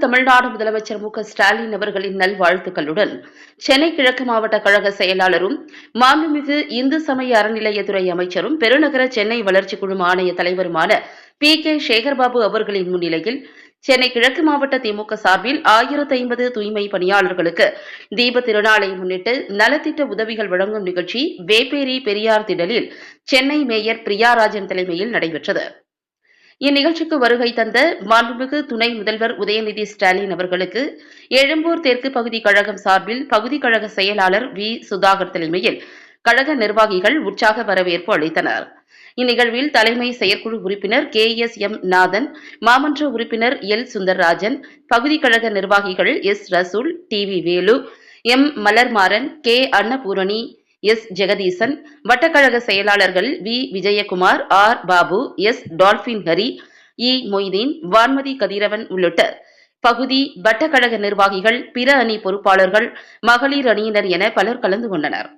தமிழ்நாடு முதலமைச்சர் மு ஸ்டாலின் அவர்களின் நல்வாழ்த்துக்களுடன் சென்னை கிழக்கு மாவட்ட கழக செயலாளரும் மாண்புமிகு இந்து சமய அறநிலையத்துறை அமைச்சரும் பெருநகர சென்னை வளர்ச்சி குழும ஆணைய தலைவருமான பி கே சேகர்பாபு அவர்களின் முன்னிலையில் சென்னை கிழக்கு மாவட்ட திமுக சார்பில் ஆயிரத்து ஐம்பது தூய்மை பணியாளர்களுக்கு தீப திருநாளை முன்னிட்டு நலத்திட்ட உதவிகள் வழங்கும் நிகழ்ச்சி வேப்பேரி பெரியார் திடலில் சென்னை மேயர் பிரியாராஜன் தலைமையில் நடைபெற்றது. இந்நிகழ்ச்சிக்கு வருகை தந்த மாண்புமிகு துணை முதல்வர் உதயநிதி ஸ்டாலின் அவர்களுக்கு எழும்பூர் தெற்கு பகுதி கழகம் சார்பில் பகுதி கழக செயலாளர் வி. சுதாகர் தலைமையில் கழக நிர்வாகிகள் உற்சாக வரவேற்பு அளித்தனர். இந்நிகழ்வில் தலைமை செயற்குழு உறுப்பினர் கே. எஸ். எம். நாதன் மாமன்ற உறுப்பினர் எல். சுந்தர்ராஜன் பகுதி கழக நிர்வாகிகள் S. Rasool T. V. Velu M. Malarmaran K. Annapoorani S. Jagadeesan வட்டக்கழக செயலாளர்கள் V. Vijayakumar R. Babu S. Dolphin Hari E. Moideen Vanmathi Kathiravan உள்ளிட்ட பகுதி வட்டக்கழக நிர்வாகிகள் பிற அணி பொறுப்பாளர்கள் மகளிர் அணியினர் என பலர் கலந்து கொண்டனர்.